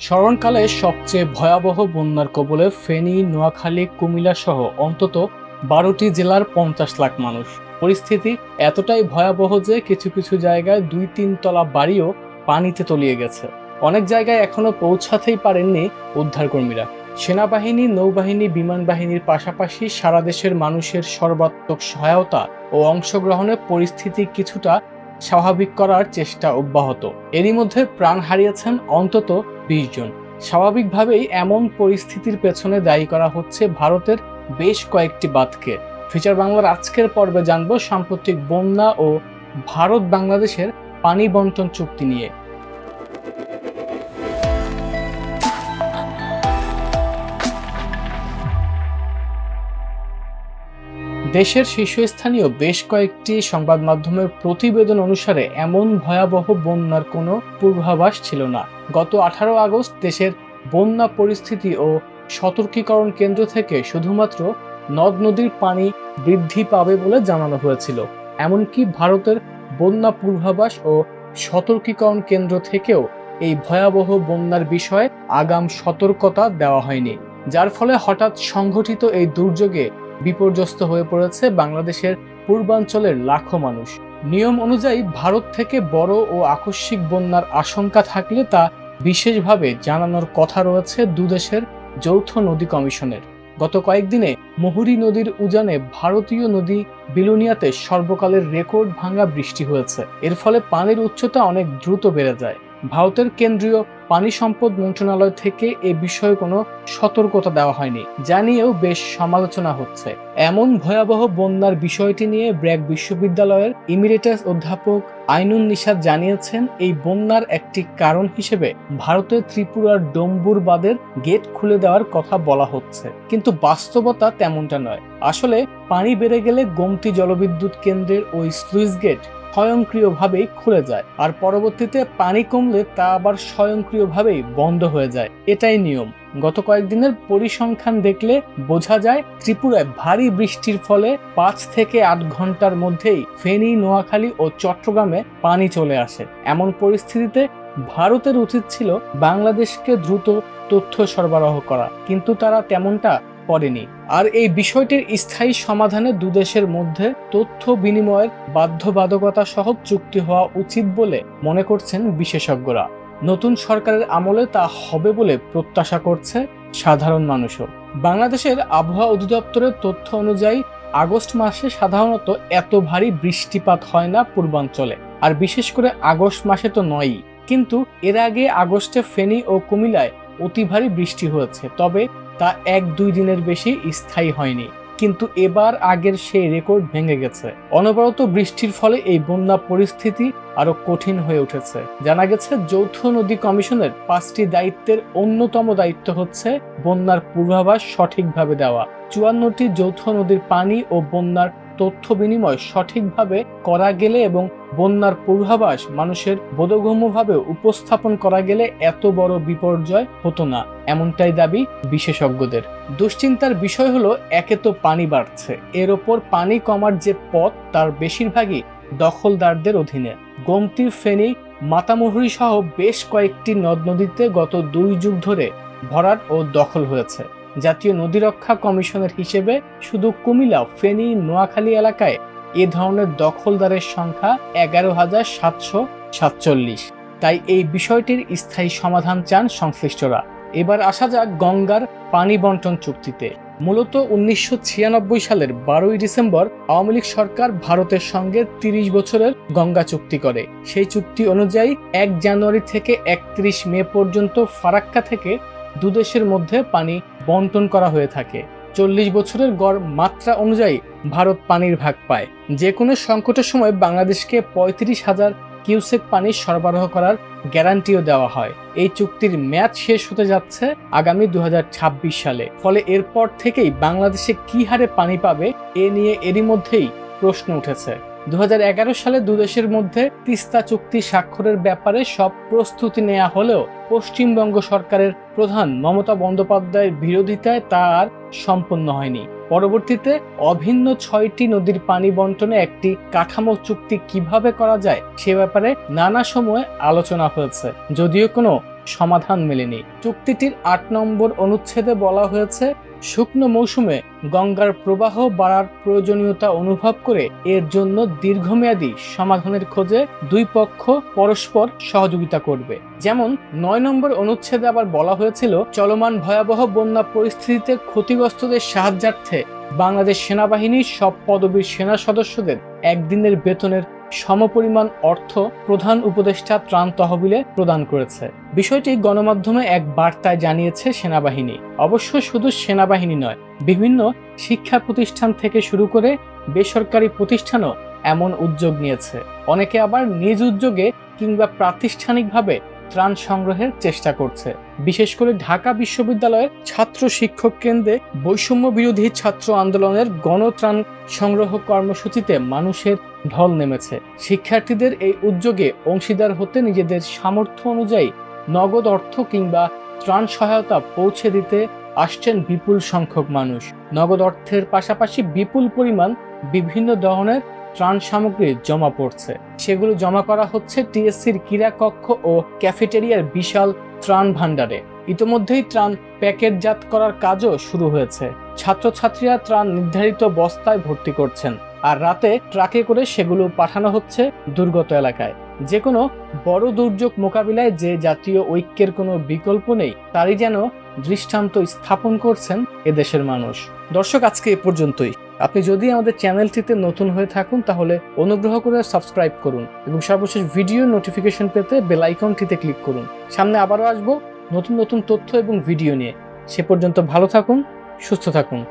স্মরণকালে সবচেয়ে ভয়াবহ বন্যার কবলে ফেনী, নোয়াখালী, কুমিল্লা সহ অন্তত বারোটি জেলার পঞ্চাশ লাখ মানুষ। পরিস্থিতি এতটাই ভয়াবহ যে কিছু কিছু জায়গায় দুই তিন তলা বাড়িও পানিতে তলিয়ে গেছে। অনেক জায়গায় এখনও পৌঁছাতেই পারেননি উদ্ধারকর্মীরা। সেনাবাহিনী, নৌবাহিনী, বিমান বাহিনীর পাশাপাশি সারা দেশের মানুষের সর্বাত্মক সহায়তা ও অংশগ্রহণে পরিস্থিতি কিছুটা স্বাভাবিক করার চেষ্টা অব্যাহত। এরই মধ্যে প্রাণ হারিয়েছেন অন্তত বিশ জন। স্বাভাবিকভাবেই এমন পরিস্থিতির পেছনে দায়ী করা হচ্ছে ভারতের বেশ কয়েকটি বাঁধকে। ফিচার বাংলার আজকের পর্বে জানব সাম্প্রতিক বন্যা ও ভারত বাংলাদেশের পানি বন্টন চুক্তি নিয়ে। দেশের শীর্ষস্থানীয় বেশ কয়েকটি সংবাদ মাধ্যমের প্রতিবেদন অনুসারে এমন ভয়াবহ বন্যার কোনো পূর্বাভাস ছিল না। গত আঠারো আগস্ট দেশের বন্যা পরিস্থিতি ও সতর্কীকরণ কেন্দ্র থেকে শুধুমাত্র নদ নদীর পানি বৃদ্ধি পাবে বলে জানানো হয়েছিল। এমনকি ভারতের বন্যা পূর্বাভাস ও সতর্কীকরণ কেন্দ্র থেকেও এই ভয়াবহ বন্যার বিষয়ে আগাম সতর্কতা দেওয়া হয়নি। যার ফলে হঠাৎ সংঘটিত এই দুর্যোগে বিপর্যস্ত হয়ে পড়েছে বাংলাদেশের পূর্বাঞ্চলের লাখো মানুষ। নিয়ম অনুযায়ী ভারত থেকে বড় ও আকস্মিক বন্যার আশঙ্কা থাকলে তা বিশেষভাবে জানানোর কথা রয়েছে দুদেশের যৌথ নদী কমিশনের। গত কয়েকদিনে মুহুরী নদীর উজানে ভারতীয় নদী বিলুনিয়াতে সর্বকালের রেকর্ড ভাঙা বৃষ্টি হয়েছে। এর ফলে পানির উচ্চতা অনেক দ্রুত বেড়ে যায়। ভারতের কেন্দ্রীয় পানি সম্পদ মন্ত্রণালয় থেকে এ বিষয়ে কোনো সতর্কতা দেওয়া হয়নি, যা নিয়েও বেশ সমালোচনা হচ্ছে। এমন ভয়াবহ বন্যার বিষয়টি নিয়ে ব্র্যাক বিশ্ববিদ্যালয়ের ইমিরেটাস অধ্যাপক আইনুন নিশাদ জানিয়েছেন, এই বন্যার একটি কারণ হিসেবে ভারতের ত্রিপুরার ডম্বুর বাঁধের গেট খুলে দেওয়ার কথা বলা হচ্ছে। কিন্তু বাস্তবতা তেমনটা নয়। আসলে পানি বেড়ে গেলে গোমতী জলবিদ্যুৎ কেন্দ্রের ওই স্লুইস গেট স্বয়ংক্রিয়ভাবেই খুলে যায়, আর পরবর্তীতে পানি কমলে তা আবার স্বয়ংক্রিয়ভাবেই বন্ধ হয়ে যায়। এটাই নিয়ম। গত কয়েকদিনের পরিসংখ্যান দেখলে বোঝা যায়, ত্রিপুরায় ভারী বৃষ্টির ফলে পাঁচ থেকে আট ঘণ্টার মধ্যেই ফেনী, নোয়াখালী ও চট্টগ্রামে পানি চলে আসে। এমন পরিস্থিতিতে ভারতের উচিত ছিল বাংলাদেশকে দ্রুত তথ্য সরবরাহ করা। কিন্তু তারা তেমনটা করেনি আর এই বিষয়টির স্থায়ী সমাধানে দুদেশের মধ্যে তথ্য বিনিময়ের বাধ্যবাধকতা সহ চুক্তি হওয়া উচিত বলে মনে করছেন বিশেষজ্ঞরা। নতুন সরকারের আমলে তা হবে বলে প্রত্যাশা করছে সাধারণ মানুষও। বাংলাদেশের আবহাওয়া অধিদপ্তরের তথ্য অনুযায়ী আগস্ট মাসে সাধারণত এত ভারী বৃষ্টিপাত হয় না পূর্বাঞ্চলে। আর বিশেষ করে আগস্ট মাসে তো নয়ই। কিন্তু এর আগে আগস্টে ফেনী ও কুমিল্লায় অতি ভারী বৃষ্টি হয়েছে। তবে তা এক দুই দিনের বেশি স্থায়ী হয়নি। কিন্তু এবার আগের সেই রেকর্ড ভেঙে গেছে। অনবরত বৃষ্টির ফলে এই বন্যা পরিস্থিতি আরও কঠিন হয়ে উঠেছে। জানা গেছে, যৌথ নদী কমিশনের পাঁচটি দায়িত্বের অন্যতম দায়িত্ব হচ্ছে বন্যার পূর্বাভাস সঠিকভাবে দেওয়া। চুয়ান্নটি যৌথ নদীর পানি ও বন্যার তথ্য বিনিময় সঠিকভাবে করা গেলে এবং বন্যার পূর্বাভাস মানুষের বোধগম্যভাবে উপস্থাপন করা গেলে এত বড় বিপর্যয় হতো না, এমনটাই দাবি বিশেষজ্ঞদের। দুশ্চিন্তার বিষয় হলো, একে তো পানি বাড়ছে। এর ওপর পানি কমার যে পথ, তার বেশিরভাগই দখলদারদের অধীনে। গোমতি ফেনী, মাতামুহুরি সহ বেশ কয়েকটি নদ নদীতে গত দুই যুগ ধরে ভরাট ও দখল হয়েছে। জাতীয় নদী রক্ষা কমিশনের হিসেবে শুধু কুমিল্লা, ফেনী, নোয়াখালী এলাকায় এ ধরনের দখলদারের সংখ্যা এগারো হাজার সাতশো সাতচল্লিশ। তাই এই বিষয়টির স্থায়ী সমাধান চান সংশ্লিষ্টরা। এবার আসা যাক গঙ্গার পানি বন্টন চুক্তিতে। মূলত উনিশশো ছিয়ানব্বই সালের বারোই ডিসেম্বর আওয়ামী লীগ সরকার ভারতের সঙ্গে তিরিশ বছরের গঙ্গা চুক্তি করে। সেই চুক্তি অনুযায়ী এক জানুয়ারি থেকে একত্রিশ মে পর্যন্ত ফারাক্কা থেকে দুদেশের মধ্যে পানি বন্টন করা হয়ে থাকে। চল্লিশ বছরের গড় মাত্রা অনুযায়ী ভারত পানির ভাগ পায়। যে কোনো সংকটের সময় বাংলাদেশকে পঁয়ত্রিশ হাজার কিউসেক পানি সরবরাহ করার গ্যারান্টিও দেওয়া হয়। এই চুক্তির ম্যাচ শেষ হতে যাচ্ছে আগামী দু হাজার ছাব্বিশ সালে। ফলে এরপর থেকেই বাংলাদেশে কি হারে পানি পাবে, এ নিয়ে এরই মধ্যেই প্রশ্ন উঠেছে। দু হাজার এগারো সালে দুদেশের মধ্যে তিস্তা চুক্তি স্বাক্ষরের ব্যাপারে সব প্রস্তুতি নেওয়া হলেও পশ্চিমবঙ্গ সরকারের প্রধান মমতা বন্দ্যোপাধ্যায়ের বিরোধিতায় তা আর সম্পন্ন হয়নি। পরবর্তীতে অভিন্ন ছয়টি নদীর পানি বন্টনে একটি কাঠামো চুক্তি কীভাবে করা যায় সে ব্যাপারে নানা সময় আলোচনা হয়েছে। যদিও কোনো সমাধান মেলেনি। চুক্তিটির আট নম্বর অনুচ্ছেদে বলা হয়েছে, শুকনো মৌসুমে গঙ্গার প্রবাহ বাড়ার প্রয়োজনীয়তা অনুভব করে এর জন্য দীর্ঘমেয়াদী সমাধানের খোঁজে দুই পক্ষ পরস্পর সহযোগিতা করবে। যেমন, নয় নম্বর অনুচ্ছেদে আবার বলা হয়েছিল, চলমান ভয়াবহ বন্যা পরিস্থিতিতে ক্ষতিগ্রস্তদের সাহায্যার্থে বাংলাদেশ সেনাবাহিনীর সব পদবীর সেনা সদস্যদের একদিনের বেতনের সমপরিমাণ অর্থ প্রধান উপদেষ্টা ত্রাণ তহবিলে প্রদান করেছে। বিষয়টি গণমাধ্যমে এক বার্তায় জানিয়েছে সেনাবাহিনী। অবশ্য শুধু সেনাবাহিনী নয়, বিভিন্ন শিক্ষা প্রতিষ্ঠান থেকে শুরু করে বেসরকারি প্রতিষ্ঠানও এমন উদ্যোগ নিয়েছে। অনেকে আবার নিজ উদ্যোগে কিংবা প্রাতিষ্ঠানিকভাবে ত্রাণ সংগ্রহের চেষ্টা করছে। বিশেষ করে ঢাকা বিশ্ববিদ্যালয়ের ছাত্র শিক্ষক কেন্দ্রে বৈষম্য বিরোধী ছাত্র আন্দোলনের গণত্রাণ সংগ্রহ কর্মসূচিতে মানুষের ঢল নেমেছে। শিক্ষার্থীদের এই উদ্যোগে অংশীদার হতে নিজেদের সামর্থ্য অনুযায়ী নগদ অর্থ কিংবা ত্রাণ সহায়তা পৌঁছে দিতে আসছেন বিপুল সংখ্যক মানুষ। নগদ অর্থের পাশাপাশি বিপুল পরিমাণ বিভিন্ন ধরনের ত্রাণ সামগ্রী জমা পড়ছে। সেগুলো জমা করা হচ্ছে টিএসসির ক্রীড়া কক্ষ ও ক্যাফেটেরিয়ার বিশাল ত্রাণ ভাণ্ডারে। ইতোমধ্যেই ত্রাণ প্যাকেটজাত করার কাজও শুরু হয়েছে। ছাত্রছাত্রীরা ত্রাণ নির্ধারিত বস্তায় ভর্তি করছেন। আর রাতে ট্রাকে করে সেগুলো পাঠানো হচ্ছে দুর্গত এলাকায়। যে কোনো বড় দুর্যোগ মোকাবিলায় যে জাতীয় ঐক্যের কোনো বিকল্প নেই, তারই যেন দৃষ্টান্ত স্থাপন করছেন এদেশের মানুষ। দর্শক, আজকে এ পর্যন্তই। আপনি যদি আমাদের চ্যানেলটিতে নতুন হয়ে থাকুন, তাহলে অনুগ্রহ করে সাবস্ক্রাইব করুন এবং সর্বশেষ ভিডিও নোটিফিকেশন পেতে বেল আইকনটিতে ক্লিক করুন। সামনে আবারও আসব নতুন নতুন তথ্য এবং ভিডিও নিয়ে। সে পর্যন্ত ভালো থাকুন, সুস্থ থাকুন।